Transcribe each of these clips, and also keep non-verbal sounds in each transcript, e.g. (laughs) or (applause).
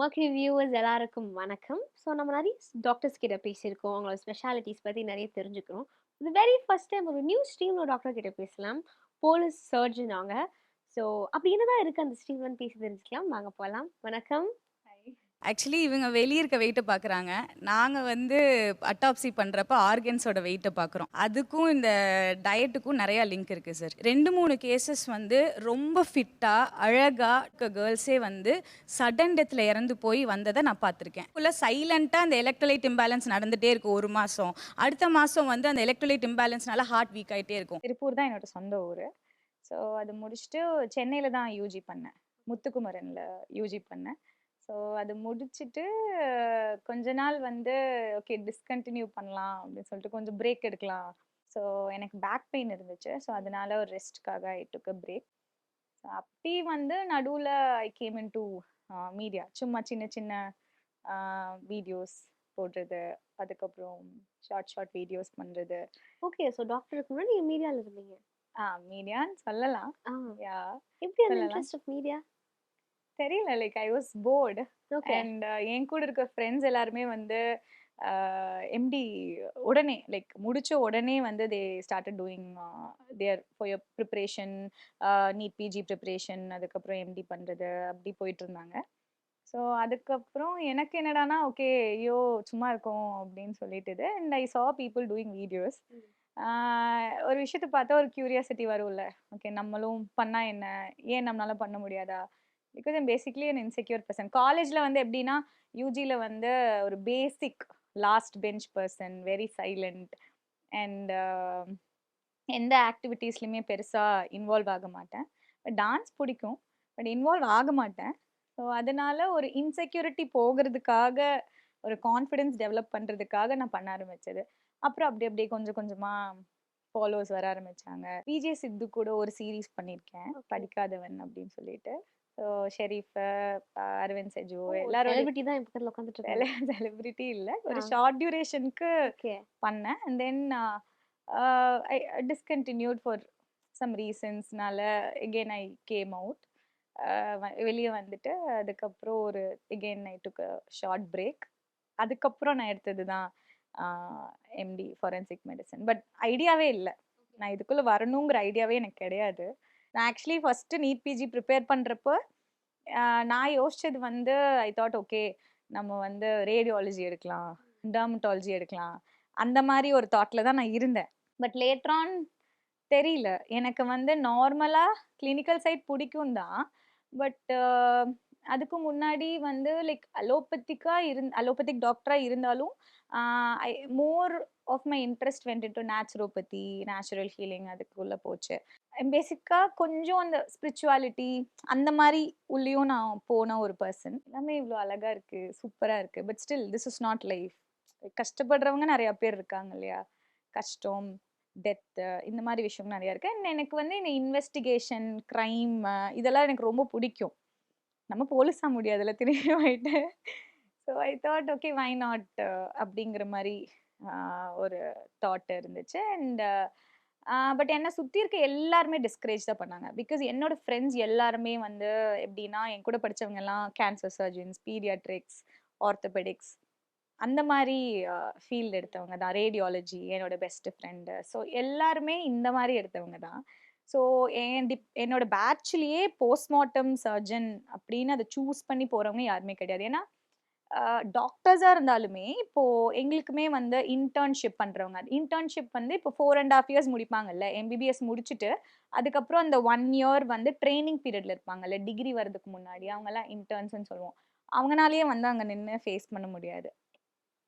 Mercury viewers எல்லாருக்கும் வணக்கம். So நம்ம நிறைய டாக்டர்ஸ் கிட்ட பேசியிருக்கோம். அவங்களோட ஸ்பெஷாலிட்டிஸ் பற்றி நிறைய தெரிஞ்சுக்கிறோம். இது வெரி ஃபர்ஸ்ட் டைம் ஒரு நியூ ஸ்ட்ரீம்ல டாக்டர் கிட்ட பேசலாம். போலீஸ் சர்ஜன் அவங்க ஸோ அப்படி என்னதான் இருக்கு அந்த ஸ்ட்ரீம்லன்னு பேசி தெரிஞ்சுக்கலாம். வாங்க போகலாம் வணக்கம். ஆக்சுவலி இவங்க வெளியே இருக்க வெயிட்டை பார்க்குறாங்க நாங்கள் வந்து அட்டாப்சி பண்ணுறப்ப ஆர்கன்ஸோட வெயிட்டை பார்க்குறோம் அதுக்கும் இந்த டயட்டுக்கும் நிறையா லிங்க் இருக்குது சார் ரெண்டு மூணு கேசஸ் வந்து ரொம்ப ஃபிட்டாக அழகாக கேர்ள்ஸே வந்து சடன் டெத்தில் இறந்து போய் வந்ததை நான் பார்த்துருக்கேன். ஃபுல்லாக சைலண்ட்டாக அந்த எலக்ட்ரலைட் இம்பேலன்ஸ் நடந்துகிட்டே இருக்கும் ஒரு மாதம் அடுத்த மாதம் வந்து அந்த எலக்ட்ரலைட் இம்பேலன்ஸ்னால ஹார்ட் வீக் ஆகிட்டே இருக்கும். திருப்பூர் தான் என்னோட சொந்த ஊர். ஸோ அது முடிச்சுட்டு சென்னையில் தான் யூஜி பண்ணேன். முத்துக்குமரனில் யூஜி பண்ணேன். ஸோ அது முடிச்சுட்டு கொஞ்ச நாள் வந்து ஓகே டிஸ்கண்டினியூ பண்ணலாம் அப்படின்னு சொல்லிட்டு கொஞ்சம் பிரேக் எடுக்கலாம். ஸோ எனக்கு பேக் பெயின் இருந்துச்சு. ஸோ அதனால ஒரு ரெஸ்ட்காக ஐ டுக் பிரேக் ஸோ அப்படி வந்து நடுவில் I came in to media சும்மா சின்ன சின்ன வீடியோஸ் போடுறது அதுக்கப்புறம் ஷார்ட் ஷார்ட் வீடியோஸ் பண்ணுறது ஓகே ஸோ டாக்டருக்கு முன்னாடி நீங்கள் மீடியாவில் இருந்தீங்க? ஆ மீடியான்னு சொல்லலாம். யா எப்படி. இன்ட்ரெஸ்ட் ஆஃப் மீடியா தெரியல. Like I was bored and என் கூட இருக்க ஃப்ரெண்ட்ஸ் எல்லாருமே வந்து எம்டி உடனே லைக் முடிச்ச உடனே வந்து they started doing their for year preparation NEET PG preparation அதுக்கப்புறம் எம்டி பண்ணுறது அப்படி போயிட்டு இருந்தாங்க. ஸோ அதுக்கப்புறம் எனக்கு என்னடானா ஓகே ஐயோ சும்மா இருக்கோம் அப்படின்னு சொல்லிட்டு and I saw people doing videos. ஒரு விஷயத்தை பார்த்தா ஒரு கியூரியாசிட்டி வரும்ல. ஓகே நம்மளும் பண்ணா என்ன? ஏன் நம்மளால பண்ண முடியாதா? Because I'm basically an insecure person காலேஜில் வந்து எப்படின்னா யூஜியில் வந்து ஒரு basic last bench person very silent and எந்த ஆக்டிவிட்டீஸ்லையுமே பெருசாக இன்வால்வ் ஆக மாட்டேன். பட் டான்ஸ் பிடிக்கும் பட் இன்வால்வ் ஆக மாட்டேன். ஸோ அதனால ஒரு இன்செக்யூரிட்டி போகிறதுக்காக ஒரு கான்ஃபிடென்ஸ் டெவலப் பண்ணுறதுக்காக நான் பண்ண ஆரம்பிச்சது. அப்புறம் அப்படி அப்படியே கொஞ்சம் கொஞ்சமாக ஃபாலோவர்ஸ் வர ஆரம்பிச்சாங்க. விஜய் சித்து கூட ஒரு சீரீஸ் பண்ணியிருக்கேன். படிக்காதவன் அப்படின்னு சொல்லிட்டு. ஸோ ஷெரீஃப் அரவிந்த் செஜு எல்லாரோட செலிபிரிட்டி தான் பக்கத்தில் உட்காந்துட்டு இருக்காங்க செலிபிரிட்டி இல்லை. ஒரு. ஷார்ட் டியூரேஷனுக்கு பண்ணேன். And then I discontinued for some ரீசன்ஸ்னால again I came out வெளியே வந்துட்டு அதுக்கப்புறம் ஒரு again I took short break அதுக்கப்புறம் நான் எடுத்தது தான் எம்டி ஃபாரன்சிக் மெடிசன் பட் ஐடியாவே இல்லை. நான் இதுக்குள்ளே வரணுங்கிற ஐடியாவே எனக்கு கிடையாது. நான் actually first NEET PG prepare பண்ணுறப்போ நான் யோசிச்சது வந்து ஐ தாட் ஓகே நம்ம வந்து ரேடியாலஜி எடுக்கலாம் டெர்மட்டாலஜி எடுக்கலாம் அந்த மாதிரி ஒரு தாட்டில் தான் நான் இருந்தேன். பட் லேட்ரான் தெரியல. எனக்கு வந்து நார்மலாக கிளினிக்கல் சைட் பிடிக்கும் தான். பட் அதுக்கு முன்னாடி வந்து லைக் அலோபத்திக்காக இருந் அலோபத்திக் டாக்டராக இருந்தாலும் I more of my interest went to naturopathy natural healing அதுக்குள்ளே போச்சு. பேசிக்காக கொஞ்சம் அந்த ஸ்பிரிச்சுவாலிட்டி அந்த மாதிரி உள்ளேயும் நான் போன ஒரு பர்சன் எல்லாமே இவ்வளோ அழகாக இருக்குது சூப்பராக இருக்குது but still this is not life கஷ்டப்படுறவங்க நிறையா பேர் இருக்காங்க இல்லையா? கஷ்டம் டெத்து இந்த மாதிரி விஷயம் நிறையா இருக்குது அண்ட் எனக்கு வந்து இந்த இன்வெஸ்டிகேஷன் க்ரைம் இதெல்லாம் எனக்கு ரொம்ப பிடிக்கும். நம்ம போலீஸாக முடியாதுல்ல திரும்பி ஆயிட்டு. So I thought okay why not அப்படிங்கிற மாதிரி ஒரு தாட் இருந்துச்சு. அண்ட் பட் என்னை சுற்றி இருக்க எல்லாருமே டிஸ்கரேஜ் தான் பண்ணாங்க. பிகாஸ் என்னோட ஃப்ரெண்ட்ஸ் எல்லாருமே வந்து எப்படின்னா என் கூட படிச்சவங்க எல்லாம் கேன்சர் சர்ஜன்ஸ் பீடியாட்ரிக்ஸ் ஆர்த்தோபெடிக்ஸ் அந்த மாதிரி ஃபீல்டு எடுத்தவங்க தான். ரேடியாலஜி என்னோட பெஸ்ட் ஃப்ரெண்டு ஸோ எல்லாருமே இந்த மாதிரி எடுத்தவங்க தான். ஸோ என் டிப் என்னோட பேட்ச்லேயே போஸ்ட்மார்ட்டம் சர்ஜன் அப்படின்னு அதை சூஸ் பண்ணி போகிறவங்க யாருமே கிடையாது. ஏன்னா டாக்டர்ஸாக இருந்தாலுமே இப்போது எங்களுக்குமே வந்து இன்டர்ன்ஷிப் பண்ணுறவங்க இன்டர்ன்ஷிப் வந்து இப்போ ஃபோர் அண்ட் ஹாஃப் இயர்ஸ் முடிப்பாங்கல்ல எம்பிபிஎஸ் முடிச்சுட்டு அதுக்கப்புறம் அந்த ஒன் இயர் வந்து ட்ரைனிங் பீரியடில் இருப்பாங்கல்ல டிகிரி வர்றதுக்கு முன்னாடி அவங்கெல்லாம் இன்டர்ன்ஸ்னு சொல்லுவோம். அவங்கனாலேயே வந்து அங்கே நின்று ஃபேஸ் பண்ண முடியாது.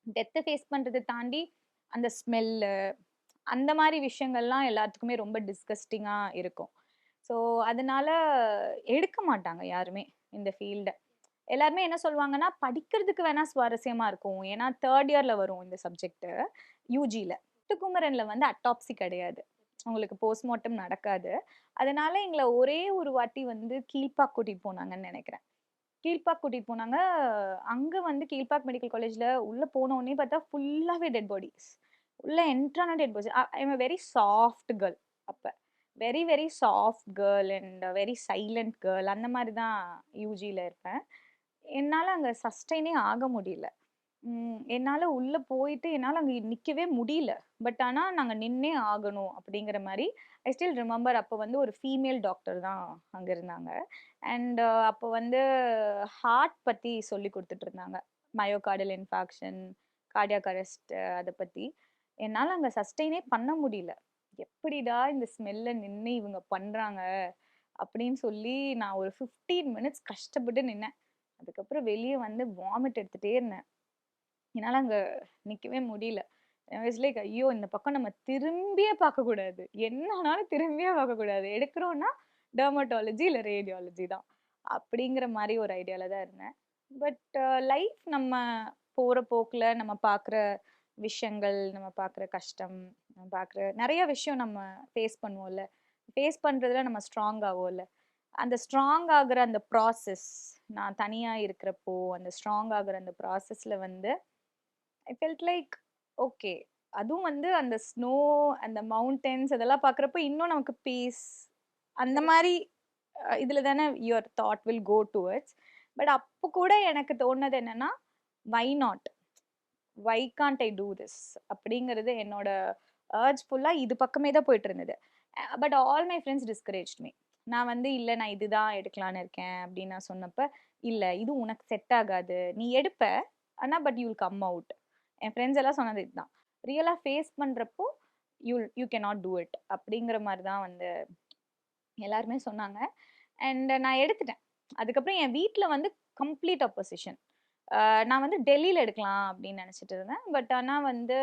டெத்தை ஃபேஸ் பண்ணுறதை தாண்டி அந்த ஸ்மெல்லு அந்த மாதிரி விஷயங்கள்லாம் எல்லாத்துக்குமே ரொம்ப டிஸ்கஸ்டிங்காக இருக்கும். ஸோ அதனால எடுக்க மாட்டாங்க யாருமே இந்த ஃபீல்டை எல்லாருமே என்ன சொல்லுவாங்கன்னா படிக்கிறதுக்கு வேணா சுவாரஸ்யமா இருக்கும். ஏன்னா தேர்ட் இயர்ல வரும் இந்த சப்ஜெக்ட் யூஜியில் குமரன்ல வந்து அட்டாப்சி கிடையாது. உங்களுக்கு போஸ்ட்மார்ட்டம் நடக்காது. அதனால எங்களை ஒரே ஒரு வாட்டி வந்து கீழ்பாக் கூட்டிட்டு போனாங்கன்னு நினைக்கிறேன். கீழ்பாக் கூட்டிட்டு போனாங்க. அங்க வந்து கீழ்பாக் மெடிக்கல் காலேஜ்ல உள்ள போன உடனே பார்த்தா ஃபுல்லாவே டெட் பாடிஸ் உள்ள என்ட்ரான dead bodies I'm very soft girl அப்ப. Very very soft girl and very silent girl அந்த மாதிரி தான் யூஜியில் இருப்பேன். என்னால் அங்கே சஸ்டெயினே ஆக முடியல. என்னால் உள்ளே போயிட்டு என்னால் அங்கே நிற்கவே முடியல. பட் ஆனால் நாங்கள் நின்னே ஆகணும் அப்படிங்கிற மாதிரி ஐ ஸ்டில் ரிமெம்பர் அப்போ வந்து ஒரு ஃபீமேல் டாக்டர் தான் அங்கே இருந்தாங்க. அண்ட் அப்போ வந்து ஹார்ட் பற்றி சொல்லிக் கொடுத்துட்டு இருந்தாங்க. மயோகார்டல் இன்ஃபாக்ஷன் கார்டியாக் அரெஸ்ட் அதை பற்றி என்னால் அங்கே சஸ்டெயினே பண்ண முடியல. எப்படிடா இந்த ஸ்மெல்ல நின்று இவங்க பண்ணுறாங்க அப்படின்னு சொல்லி நான் ஒரு 15 மினிட்ஸ் கஷ்டப்பட்டு நின்னேன். அதுக்கப்புறம் வெளியே வந்து வாமிட் எடுத்துகிட்டே இருந்தேன். என்னால் அங்கே நிற்கவே முடியல. ஐ லைக் ஐயோ! இந்த பக்கம் நம்ம திரும்பியே பார்க்கக்கூடாது. என்னன்னாலும் திரும்பியே பார்க்கக்கூடாது. எடுக்கிறோன்னா டெர்மட்டாலஜி இல்லை ரேடியாலஜி தான். அப்படிங்கிற மாதிரி ஒரு ஐடியாவில் தான் இருந்தேன். பட் லைஃப் நம்ம போகிற போக்கில் நம்ம பார்க்குற விஷயங்கள், நம்ம பார்க்குற கஷ்டம், நம்ம பார்க்குற நிறைய விஷயம் நம்ம ஃபேஸ் பண்ணுவோம்ல. ஃபேஸ் பண்ணுறதுல நம்ம ஸ்ட்ராங் ஆவோம்ல. அந்த ஸ்ட்ராங் ஆகுற அந்த ப்ராசஸ் நான் தனியா இருக்கிறப்போ, அந்த ஸ்ட்ராங் ஆகுற அந்த ப்ராசஸ்ல வந்து ஐ ஃபெல்ட் லைக் ஓகே. அதுவும் வந்து அந்த ஸ்னோ, அந்த மவுண்டன்ஸ் அதெல்லாம் பார்க்குறப்போ இன்னும் நமக்கு பீஸ் அந்த மாதிரி இதில் தானே your thought will go towards. But அப்போ கூட எனக்கு தோணுது என்னன்னா, why not? Why can't I do this? அப்படிங்கிறது என்னோட அர்ஜ் ஃபுல்லாக இது பக்கமே தான் போயிட்டு இருந்தது. But all my friends discourage me. நான் வந்து இல்லை நான் இதுதான் எடுக்கலான்னு இருக்கேன் அப்படின்னு நான் சொன்னப்ப, இல்லை இது உனக்கு செட் ஆகாது. நீ எடுப்ப. ஆனால் பட் யூல் கம் அவுட். என் ஃப்ரெண்ட்ஸ் எல்லாம் சொன்னது இதுதான். ரியலாக ஃபேஸ் பண்றப்போ you you cannot do it அப்படிங்கிற மாதிரி தான் வந்து எல்லாருமே சொன்னாங்க. அண்ட் நான் எடுத்துட்டேன். அதுக்கப்புறம் என் வீட்டில் வந்து கம்ப்ளீட் அப்போசிஷன். நான் வந்து டெல்லியில் எடுக்கலாம் அப்படின்னு நினச்சிட்டு இருந்தேன். பட் ஆனால் வந்து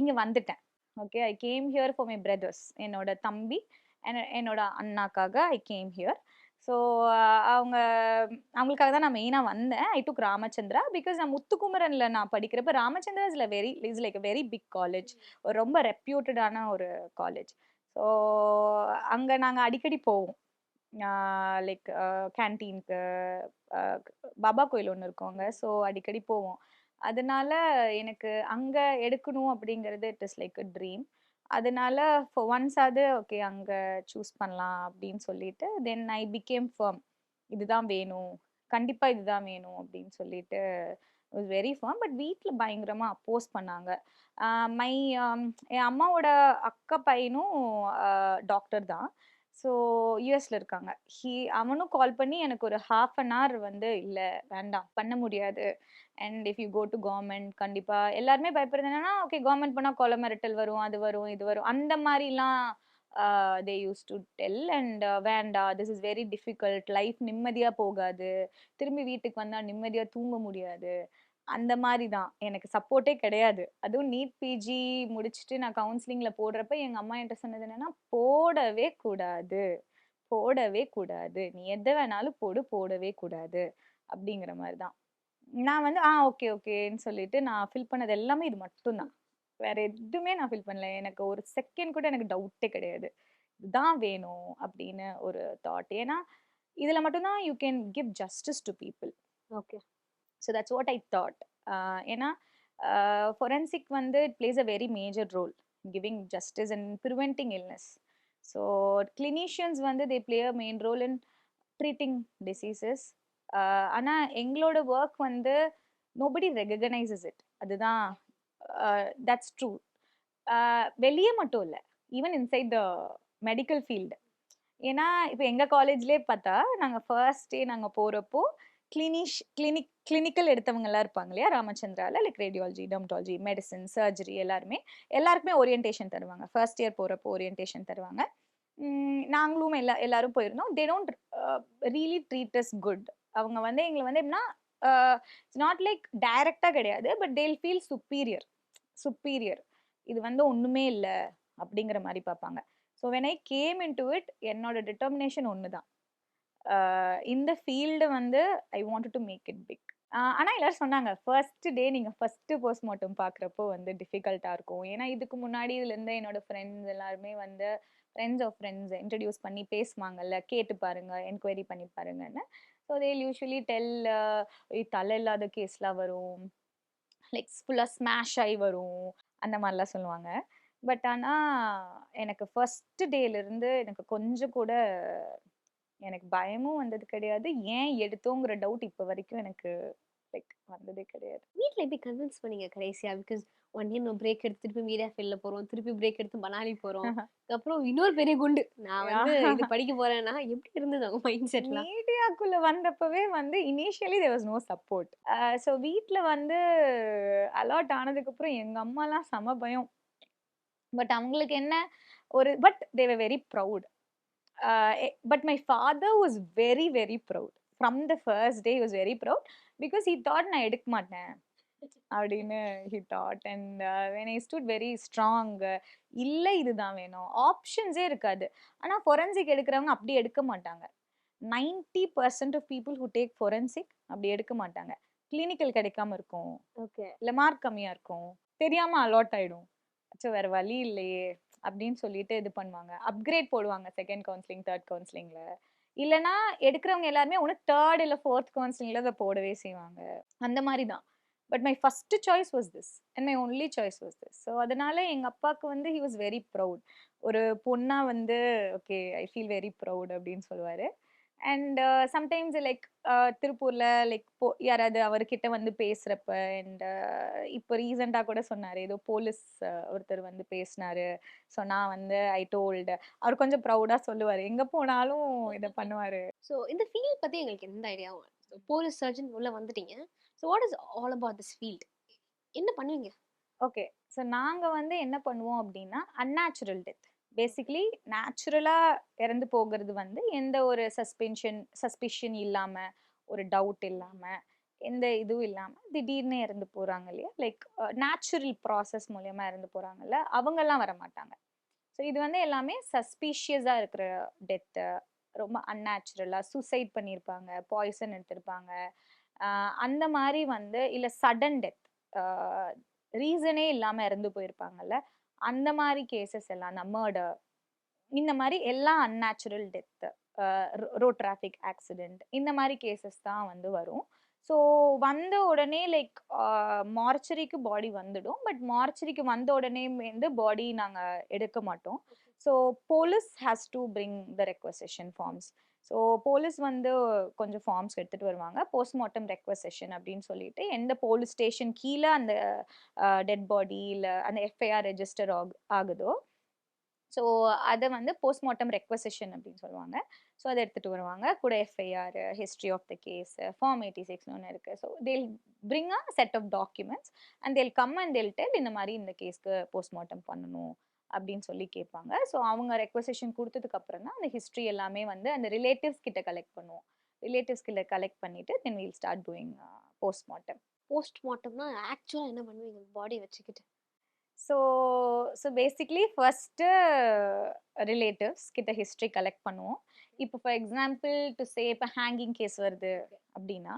இங்கே வந்துட்டேன். Okay. I came here for my brothers. என்னோட தம்பி, என்னோட அண்ணாக்காக ஐ கேம் ஹியர். ஸோ அவங்க அவங்களுக்காக தான் நான் மெயினாக வந்தேன். ஐ டுக் ராமச்சந்திரா பிகாஸ் நான் முத்துக்குமரனில் நான் படிக்கிறப்ப Ramachandra is very is like very big college. ஒரு ரொம்ப ரெப்யூட்டடான ஒரு காலேஜ். ஸோ அங்கே நாங்கள் அடிக்கடி போவோம். லைக் கேன்டீனுக்கு பாபா கோயில் ஒன்று இருக்கும் அங்கே ஸோ அடிக்கடி போவோம். அதனால எனக்கு அங்கே எடுக்கணும் அப்படிங்கிறது it is like a dream. அதனால ஃபார் ஒன்ஸ் அது ஓகே அங்க சூஸ் பண்ணலாம் அப்படின்னு சொல்லிட்டு தென் ஐ பிகேம் ஃபர்ம். இதுதான் வேணும். கண்டிப்பா இதுதான் வேணும் அப்படின்னு சொல்லிட்டு வாஸ் வெரி ஃபார்ம் பட் வீட்டில் பயங்கரமாக அப்போஸ் பண்ணாங்க. மை என் அம்மாவோட அக்கா பையனும் டாக்டர் தான். ஸோ யூஎஸ்ல இருக்காங்க. ஹி அவனும் கால் பண்ணி எனக்கு ஒரு 1/2 அன் ஹவர் வந்து இல்லை வேண்டாம். பண்ண முடியாது. And if you go to government கண்டிப்பாக எல்லாருமே பயப்படுறது என்னன்னா, ஓகே கவர்மெண்ட் பண்ணால் கொலை மிரட்டல் வரும். அது வரும், இது வரும். அந்த மாதிரிலாம் they use to tell and வேண்டாம். This is very difficult. Life நிம்மதியாக போகாது. திரும்பி வீட்டுக்கு வந்தால் நிம்மதியாக தூங்க முடியாது. அந்த மாதிரி தான். எனக்கு சப்போர்ட்டே கிடையாது. அதுவும் நீட் பிஜி முடிச்சுட்டு நான் கவுன்சிலிங்கில் போடுறப்ப எங்கள் அம்மா என்கிட்ட சொன்னது என்னென்னா "போடவே கூடாது. போடவே கூடாது. நீ எதை வேணாலும் போடு. போடவே கூடாது." அப்படிங்கிற மாதிரி தான். நான் வந்து ஆ ஓகே ஓகேன்னு சொல்லிட்டு நான் ஃபில் பண்ணது எல்லாமே இது மட்டும் தான். வேற எதுவுமே நான் ஃபில் பண்ணல. எனக்கு ஒரு செகண்ட் கூட எனக்கு டவுட்டே கிடையாது. இதுதான் வேணும் அப்படின்னு ஒரு தாட். ஏன்னா, இதில் மட்டும்தான் you can give justice to people. Okay. So that's what I thought. ஏன்னா uh, ஃபொரன்சிக் வந்து it plays a very major role giving justice and preventing illness. So clinicians வந்து they play a main role in treating diseases. ஆனால் எங்களோட work வந்து nobody recognises it. அதுதான் uh, that's true. Uh, வெளியே மட்டும் இல்லை even inside the medical field ஏன்னா, இப்போ எங்கள் காலேஜ்லேயே பார்த்தா, நாங்கள் ஃபர்ஸ்ட் டே நாங்கள் போகிறப்போ கிளினிஷ் கிளினிக் கிளினிக்கல் எடுத்தவங்கலாம் இருப்பாங்க இல்லையா? ராமச்சந்திராவில் like radiology, dermatology medicine, surgery எல்லாருமே. எல்லாருக்குமே ஓரியன்டேஷன் தருவாங்க. ஃபர்ஸ்ட் இயர் போகிறப்போ ஓரியன்டேஷன் தருவாங்க. நாங்களும் எல்லா எல்லாரும் போயிருந்தோம். They don't really treat us good. அவங்க வந்து எங்களை வந்து எப்படின்னா, இட்ஸ் நாட் லைக் டைரக்டாக கிடையாது. But they feel superior. Superior. இது வந்து ஒன்றுமே இல்லை அப்படிங்கிற மாதிரி பார்ப்பாங்க. So when I came into it என்னோட டிட்டர்மினேஷன் ஒன்று தான். இந்த ஃபீல்டு வந்து I want to make it big. ஆனால் ஆனா எல்லாரும் சொன்னாங்க, "ஃபர்ஸ்ட் டே நீங்க ஃபர்ஸ்ட் போஸ்ட்மார்ட்டம் பார்க்குறப்போ வந்து டிஃபிகல்ட்டா இருக்கும்." ஏன்னா இதுக்கு முன்னாடி இதுல இருந்த என்னோட ஃப்ரெண்ட்ஸ் எல்லாருமே வந்து ஃப்ரெண்ட்ஸ் ஆஃப் ஃப்ரெண்ட்ஸ் இன்ட்ரடியூஸ் பண்ணி பேசுவாங்கல்ல. கேட்டு பாருங்க, என்கொயரி பண்ணி பாருங்கன்னு. ஸோ தே யூஸ்வலி டெல் தலை இல்லாத கேஸ்லாம் வரும். லைக் ஃபுல்லாக ஸ்மாஷ் ஆகி வரும். அந்த மாதிரிலாம் சொல்லுவாங்க. பட் ஆனால் எனக்கு ஃபஸ்ட்டு டேலேருந்து எனக்கு கொஞ்சம் கூட எனக்கு பயமும் வந்தது கிடையாது. ஏன் எடுத்தோங்கிற டவுட் இப்போ வரைக்கும் எனக்கு லைக் வந்ததே கிடையாது. வீட்ல எப்படி கன்வின்ஸ் பண்ணீங்க கடைசியா? பிகாஸ் ஒன் இயர் நம்ம பிரேக் எடுத்து திருப்பி மீடியா ஃபீல்ட்ல போறோம் திருப்பி பிரேக் எடுத்து மணாலி போறோம். (laughs) அப்புறம் இன்னொரு பெரிய குண்டு. நான் வந்து இது படிக்க போறேன்னா எப்படி இருந்தது அவங்க மைண்ட் செட்லாம் மீடியாக்குள்ள வந்தப்பவே வந்து initially there was no support so வீட்டில் வந்து அலாட் ஆனதுக்கு அப்புறம் எங்க அம்மாலாம் செம பயம். பட் அவங்களுக்கு என்ன ஒரு but they were very proud but my father was very very proud from the first day was very proud because he thought நான் எடுக்க மாட்டேன் அப்படின்னு he thought and when I stood very strong இல்லை இதுதான் வேணும். ஆப்ஷன்ஸே இருக்காது. ஆனால் ஃபொரன்சிக் எடுக்கிறவங்க அப்படி எடுக்க மாட்டாங்க. Ninety percent of people who take forensic அப்படி எடுக்க மாட்டாங்க. கிளினிக்கல் கிடைக்காம இருக்கும். ஓகே இல்லை மார்க் கம்மியாக இருக்கும். தெரியாமல் அலாட் ஆகிடும் அச்சோ வேறு வழி இல்லையே. அப்படின்னு சொல்லிட்டு இது பண்ணுவாங்க. அப்கிரேட் போடுவாங்க செகண்ட் கவுன்சிலிங் தேர்ட் கவுன்சிலிங்கில் இல்லைனா எடுக்கிறவங்க எல்லாருமே ஒன்று தேர்ட் இல்லை ஃபோர்த் கவுன்சிலிங்ல அதை போடவே செய்வாங்க. அந்த மாதிரி தான். But my first choice was this and my only choice was this so அதனால எங்கள் அப்பாவுக்கு வந்து ஹி வாஸ் வெரி ப்ரவுட் ஒரு பொண்ணாக வந்து okay I feel very proud அப்படின்னு சொல்லுவார். அண்ட் சம்டைம்ஸ் லைக் திருப்பூரில் லைக் போ யாராவது அவர்கிட்ட வந்து பேசுகிறப்ப அண்ட் இப்போ ரீசெண்டாக கூட சொன்னார். ஏதோ போலீஸ் ஒருத்தர் வந்து பேசினாரு. ஸோ நான் வந்து ஐ டோல்டு அவர் கொஞ்சம் ப்ரௌடாக சொல்லுவார். எங்கே போனாலும் இதை பண்ணுவார். ஸோ இந்த ஃபீல்ட் பத்தி எங்களுக்கு எந்த ஐடியாவும் போலீஸ் சர்ஜன் உள்ள வந்துட்டீங்க. So what is all about this field என்ன பண்ணுவீங்க? ஓகே ஸோ நாங்கள் வந்து என்ன பண்ணுவோம் அப்படின்னா அன்நேச்சுரல் டெத் பேசிக்லி நேச்சுரலாக இறந்து போகிறது வந்து எந்த ஒரு சஸ்பென்ஷன் சஸ்பிஷன் இல்லாமல் ஒரு டவுட் இல்லாமல் எந்த இதுவும் இல்லாமல் திடீர்னு இறந்து போகிறாங்க இல்லையா? லைக் நேச்சுரல் ப்ராசஸ் மூலயமா இறந்து போகிறாங்கல்ல அவங்கெல்லாம் வர மாட்டாங்க ஸோ இது வந்து எல்லாமே சஸ்பீஷியஸாக இருக்கிற டெத்து ரொம்ப அன்நேச்சுரலாக சூசைட் பண்ணியிருப்பாங்க பாய்சன் எடுத்திருப்பாங்க. அந்த மாதிரி வந்து இல்லை சடன் டெத் ரீசனே இல்லாமல் இறந்து போயிருப்பாங்கல்ல? அந்த மாதிரி கேசஸ் எல்லாம் அந்த மர்டர் இந்த மாதிரி எல்லாம் unnatural death road traffic accident இந்த மாதிரி கேசஸ் தான் வந்து வரும். ஸோ வந்த உடனே லைக் மார்ச்சரிக்கு பாடி வந்துடும். பட் மார்ச்சரிக்கு வந்த உடனே வந்து பாடி நாங்கள் எடுக்க மாட்டோம். So police has to bring the requisition forms so police வந்து கொஞ்சம் ஃபார்ம்ஸ் எடுத்துகிட்டு வருவாங்க. போஸ்ட்மார்ட்டம் ரெக்வசேஷன் அப்படின்னு சொல்லிட்டு எந்த போலீஸ் ஸ்டேஷன் கீழே அந்த டெட் பாடி இல்லை அந்த எஃப்ஐஆர் ரெஜிஸ்டர் ஆகு ஆகுதோ ஸோ அதை வந்து போஸ்ட்மார்ட்டம் ரெக்வசேஷன் அப்படின்னு சொல்லுவாங்க. ஸோ அதை எடுத்துகிட்டு வருவாங்க. கூட FIR history of the case form eighty சிக்ஸ்னு ஒன்று இருக்குது so they'll bring a set of documents and they'll come and they'll tell இந்த மாதிரி இந்த கேஸ்க்கு போஸ்ட்மார்ட்டம் பண்ணணும். அப்படின்னு சொல்லி கேட்பாங்க. ஸோ அவங்க ரெக்வசேஷன் கொடுத்ததுக்கு அப்புறம் தான் அந்த ஹிஸ்ட்ரி எல்லாமே வந்து அந்த ரிலேட்டிவ்ஸ் கிட்ட கலெக்ட் பண்ணுவோம். ரிலேட்டிவ்ஸ் கிட்ட கலெக்ட் பண்ணிட்டு then we'll start doing postmortem போஸ்ட்மார்ட்டம்னா ஆக்சுவலாக என்ன பண்ணுவீங்க? பாடி வச்சுக்கிட்டு. So so basically first relatives கிட்ட ஹிஸ்ட்ரி கலெக்ட் பண்ணுவோம். இப்போ ஃபார் எக்ஸாம்பிள் டு சே இப்போ ஹேங்கிங் கேஸ் வருது அப்படின்னா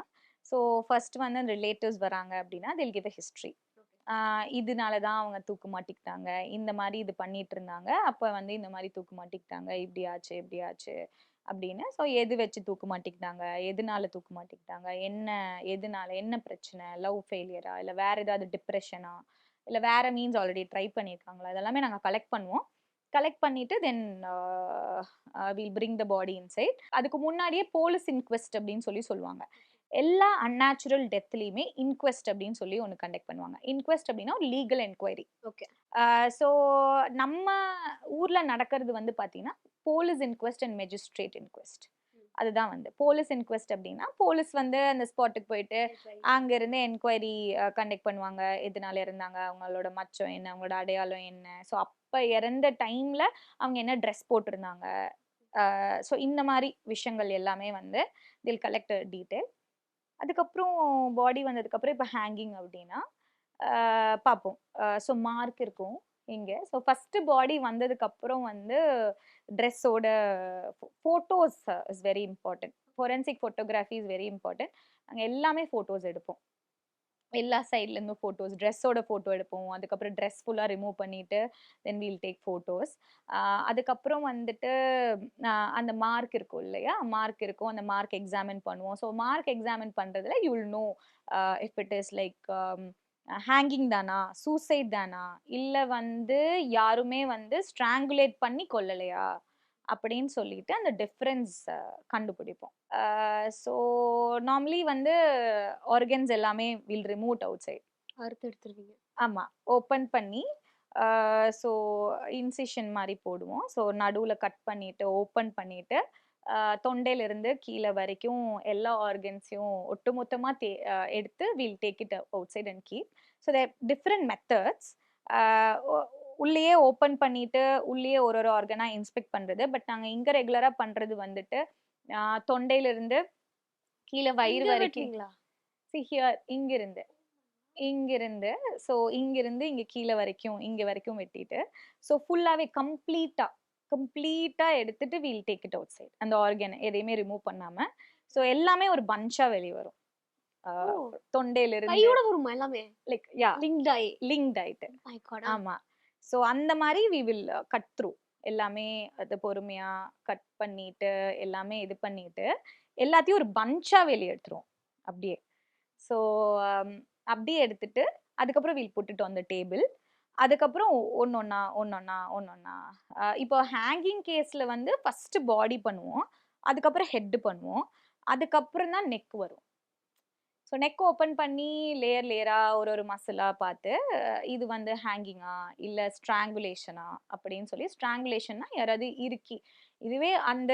ஸோ ஃபர்ஸ்ட் வந்து ரிலேட்டிவ்ஸ் வராங்க அப்படின்னா தில் கிவ் ஹிஸ்ட்ரி இதனால தான் அவங்க தூக்கு மாட்டிக்கிட்டாங்க. இந்த மாதிரி இது பண்ணிட்டு இருந்தாங்க. அப்போ வந்து இந்த மாதிரி தூக்கு மாட்டிக்கிட்டாங்க. இப்படி ஆச்சு இப்படி ஆச்சு அப்படின்னு. ஸோ எது வச்சு தூக்கு மாட்டிக்கிட்டாங்க? எதனால தூக்கு மாட்டிக்கிட்டாங்க? என்ன எதனால? என்ன பிரச்சனை? லவ் ஃபெயிலியரா இல்லை வேற ஏதாவது டிப்ரெஷனா இல்லை வேற மீன்ஸ் ஆல்ரெடி ட்ரை பண்ணியிருக்காங்களா இதெல்லாமே நாங்கள் கலெக்ட் பண்ணுவோம். கலெக்ட் பண்ணிட்டு then will bring the body inside அதுக்கு முன்னாடியே போலீஸ் இன்க்வெஸ்ட் அப்படின்னு சொல்லி சொல்லுவாங்க. எல்லா அன்நேச்சுரல் டெத்லேயுமே இன்குவெஸ்ட் அப்படின்னு சொல்லி ஒன்று கண்டக்ட் பண்ணுவாங்க. இன்குவெஸ்ட் அப்படின்னா ஒரு லீகல் என்கொயரி ஓகே ஸோ நம்ம ஊரில் நடக்கிறது வந்து பார்த்தீங்கன்னா police inquest and magistrate inquest அதுதான் வந்து. போலீஸ் இன்குவெஸ்ட் அப்படின்னா போலீஸ் வந்து அந்த ஸ்பாட்டுக்கு போயிட்டு அங்கேருந்து என்கொயரி கண்டக்ட் பண்ணுவாங்க. எதனால இருந்தாங்க அவங்களோட மச்சம் என்ன? அவங்களோட அடையாளம் என்ன? ஸோ அப்போ இறந்த டைமில் அவங்க என்ன ட்ரெஸ் போட்டிருந்தாங்க? ஸோ இந்த மாதிரி விஷயங்கள் எல்லாமே வந்து தில் கலெக்ட் டீட்டெயில் அதுக்கப்புறம் பாடி வந்ததுக்கப்புறம் இப்போ ஹேங்கிங் அப்படின்னா பார்ப்போம். ஸோ மார்க் இருக்கும் இங்கே. ஸோ ஃபஸ்ட்டு பாடி வந்ததுக்கப்புறம் வந்து ட்ரெஸ்ஸோட photos is very important forensic photography is very important நாங்கள் எல்லாமே ஃபோட்டோஸ் எடுப்போம். எல்லா சைட்லேருந்தும் ஃபோட்டோஸ் ட்ரெஸ்ஸோட ஃபோட்டோ எடுப்போம். அதுக்கப்புறம் ட்ரெஸ் ஃபுல்லாக ரிமூவ் பண்ணிவிட்டு தென் வீல் டேக் ஃபோட்டோஸ் அதுக்கப்புறம் வந்துட்டு அந்த மார்க் இருக்கும் இல்லையா? மார்க் இருக்கும். அந்த மார்க் எக்ஸாமின் பண்ணுவோம். ஸோ மார்க் எக்ஸாமின் பண்ணுறதுல you will know if it is like hanging தானா? சூசைட் தானா? இல்லை வந்து யாருமே வந்து ஸ்ட்ராங்குலேட் பண்ணி கொல்லலையா? அப்படின்னு சொல்லிட்டு அந்த டிஃப்ரென்ஸ் கண்டுபிடிப்போம். ஸோ நார்மலி வந்து ஆர்கன்ஸ் எல்லாமே வில் ரிமூவ் அவுட் சைட் அறுத்து எடுத்துருவீங்க. ஆமாம் ஓப்பன் பண்ணி ஸோ இன்சிஷன் மாதிரி போடுவோம். ஸோ நடுவில் கட் பண்ணிட்டு ஓப்பன் பண்ணிட்டு தொண்டையிலிருந்து கீழே வரைக்கும் எல்லா ஆர்கன்ஸையும் ஒட்டுமொத்தமாக தே எடுத்து will take it outside and keep so the different methods உள்ளேயே ஓப்பன் பண்ணிட்டு உள்ளேயே ஒரு ஒரு ஆர்கனாக இன்ஸ்பெக்ட் பண்ணுறது பட் நாங்கள் இங்கே ரெகுலராக பண்ணுறது வந்துட்டு ஆஹ் தொண்டையிலிருந்து கீழே வயிறு வரைக்கும் here இங்கிருந்து. இங்கிருந்து ஸோ இங்கிருந்து இங்க கீழே வரைக்கும் இங்க வரைக்கும் வெட்டிட்டு ஸோ ஃபுல்லாவே கம்ப்ளீட்டா கம்ப்ளீட்டா எடுத்துட்டு we'll take it outside அந்த ஆர்கன் எதையுமே ரிமூவ் பண்ணாம ஸோ எல்லாமே ஒரு பஞ்சா வெளியே வரும். தொண்டையில இருந்து கையோட வருமா எல்லாமே? லைக் யா லிங்க் ஆயி. லிங்க் ஆயிட்டு. காட் ஆமா. ஸோ அந்த மாதிரி வி வில் கட் த்ரூ எல்லாமே அது பொறுமையா கட் பண்ணிட்டு எல்லாமே இது பண்ணிட்டு எல்லாத்தையும் ஒரு பஞ்சா வெளியே எடுத்துருவோம். அப்படியே. ஸோ um, அப்படியே எடுத்துட்டு அதுக்கப்புறம் வீல் போட்டுட்டு அந்த டேபிள் அதுக்கப்புறம் ஒன்னொன்னா ஒன்னொன்னா ஒன்னொன்னா. இப்போ ஹேங்கிங் கேஸ்ல வந்து ஃபர்ஸ்ட் பாடி பண்ணுவோம். அதுக்கப்புறம் ஹெட் பண்ணுவோம். அதுக்கப்புறம் தான் நெக் வரும். ஸோ நெக் ஓப்பன் பண்ணி லேயர் லேயராக ஒரு ஒரு மசிலாக பார்த்து இது வந்து ஹேங்கிங்கா இல்லை ஸ்ட்ராங்குலேஷனா அப்படின்னு சொல்லி ஸ்ட்ராங்குலேஷன்னா யாராவது இறுக்கி இதுவே அந்த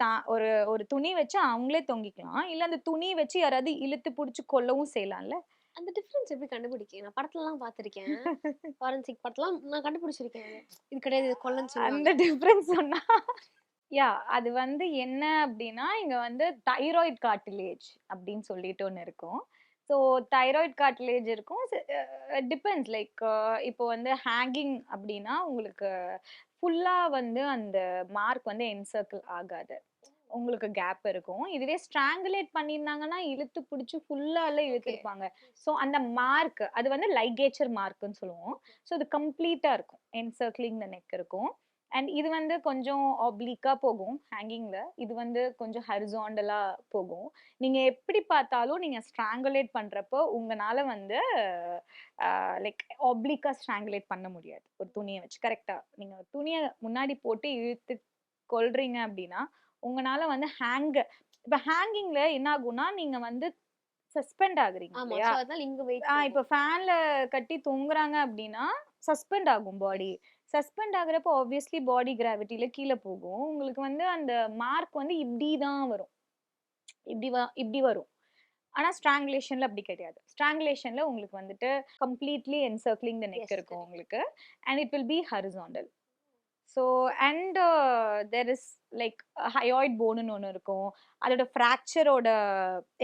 தா ஒரு ஒரு துணி வச்சு அவங்களே தொங்கிக்கலாம். இல்லை அந்த துணி வச்சு யாராவது இழுத்து பிடிச்சி கொல்லவும் செய்யலாம்ல. அந்த டிஃபரன்ஸ் எப்படி கண்டுபிடிக்க? நான் படத்துலலாம் பார்த்திருக்கேன். (laughs) ஃபாரன்சிக் படத்துலாம் நான் கண்டுபிடிச்சிருக்கேன். இது கிடையாது இது கொல்லன்னு அந்த சொல்லுவாங்க. டிஃப்ரென்ஸ் சொன்னா யா அது வந்து என்ன அப்படின்னா இங்க வந்து தைராய்டு கார்டிலேஜ் அப்படின்னு சொல்லிட்டு ஒன்று இருக்கும். ஸோ தைராய்டு கார்டிலேஜ் இருக்கும். டிபெண்ட்ஸ் லைக் இப்போ வந்து ஹேங்கிங் அப்படின்னா உங்களுக்கு ஃபுல்லாக வந்து அந்த மார்க் வந்து என்சர்க்கிள் ஆகாது. உங்களுக்கு கேப் இருக்கும். இதுவே ஸ்ட்ராங்குலேட் பண்ணியிருந்தாங்கன்னா இழுத்து பிடிச்சி ஃபுல்லால இழுத்துருப்பாங்க. ஸோ அந்த மார்க் அது வந்து லைகேச்சர் மார்க்குன்னு சொல்லுவோம். ஸோ அது கம்ப்ளீட்டாக இருக்கும். என்சர்க்லிங் த நெக் இருக்கும். அண்ட் இது வந்து கொஞ்சம் ஆப்ளிக்கா போகும் ஹேங்கிங்ல இது வந்து கொஞ்சம் ஹரிசாண்டலா போகும். நீங்க எப்படி பார்த்தாலும் நீங்க ஸ்ட்ராங்குலேட் பண்றப்போ உங்களால வந்து லைக் ஆப்ளிக்கா ஸ்ட்ராங்குலேட் பண்ண முடியாது. ஒரு துணியை வச்சு. கரெக்டா நீங்க துணியை முன்னாடி போட்டு இழுத்து கொல்றீங்க அப்படின்னா உங்களால வந்து ஹேங் இப்ப ஹேங்கிங்ல என்ன ஆகும்னா நீங்க வந்து சஸ்பெண்ட் ஆகுறீங்க இல்லையா? இப்போ ஃபேன்ல கட்டி தொங்குறாங்க அப்படின்னா சஸ்பெண்ட் ஆகும் பாடி சஸ்பெண்ட் ஆகுறப்போ ஆப்வியஸ்லி பாடி கிராவிட்டியில கீழே போகும். உங்களுக்கு வந்து அந்த மார்க் வந்து இப்படி தான் வரும். இப்படி இப்படி வரும். ஆனா ஸ்ட்ராங்குலேஷன்ல அப்படி கிடையாது. ஸ்ட்ராங்குலேஷன்ல உங்களுக்கு வந்துட்டு கம்ப்ளீட்லி என்சர்க்லிங் த நெக் இருக்கும். உங்களுக்கு. And it will be horizontal so and there is like hyoid போனுன்னு ஒன்று இருக்கும். அதோட ஃப்ராக்சரோட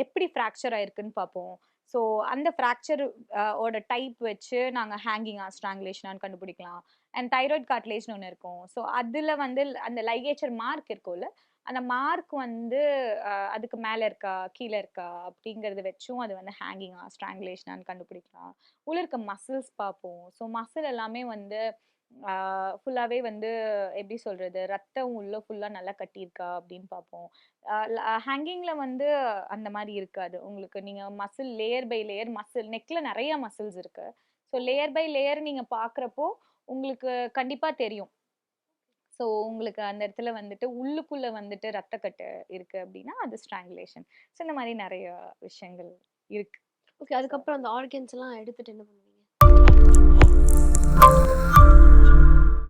எப்படி ஃப்ராக்சர் ஆயிருக்குன்னு பார்ப்போம். ஸோ அந்த ஃப்ராக்சர் ஓட டைப் வச்சு நாங்கள் ஹேங்கிங்கா ஸ்ட்ராங்குலேஷனான்னு கண்டுபிடிக்கலாம். அண்ட் தைராய்டு கார்ட்லேஜ்னு ஒன்று இருக்கும். ஸோ அதில் வந்து அந்த லைகேச்சர் மார்க் இருக்கும்ல அந்த மார்க் வந்து அதுக்கு மேலே இருக்கா கீழே இருக்கா அப்படிங்கிறத வச்சும் அது வந்து ஹேங்கிங்கா ஸ்ட்ராங்குலேஷனான்னு கண்டுபிடிக்கலாம். உள்ள இருக்க மசில்ஸ் பார்ப்போம். ஸோ மசில் எல்லாமே வந்து ஃபுல்லாகவே வந்து எப்படி சொல்கிறது ரத்தம் உள்ள ஃபுல்லாக நல்லா கட்டியிருக்கா அப்படின்னு பார்ப்போம். ஹேங்கிங்கில் வந்து அந்த மாதிரி இருக்காது. உங்களுக்கு நீங்கள் muscle layer by layer muscle நெக்கில் நிறைய மசில்ஸ் இருக்குது ஸோ லேயர் பை லேயர் நீங்கள் பார்க்குறப்போ உங்களுக்கு கண்டிப்பாக தெரியும். ஸோ உங்களுக்கு அந்த இடத்துல வந்துட்டு உள்ளுக்குள்ளே வந்துட்டு ரத்தக்கட்டு இருக்கு அப்படின்னா அது ஸ்ட்ராங்குலேஷன் ஸோ இந்த மாதிரி நிறைய விஷயங்கள் இருக்கு. ஓகே அதுக்கப்புறம் அந்த ஆர்கன்ஸ் எல்லாம் எடுத்துட்டு என்ன பண்ணுவீங்க?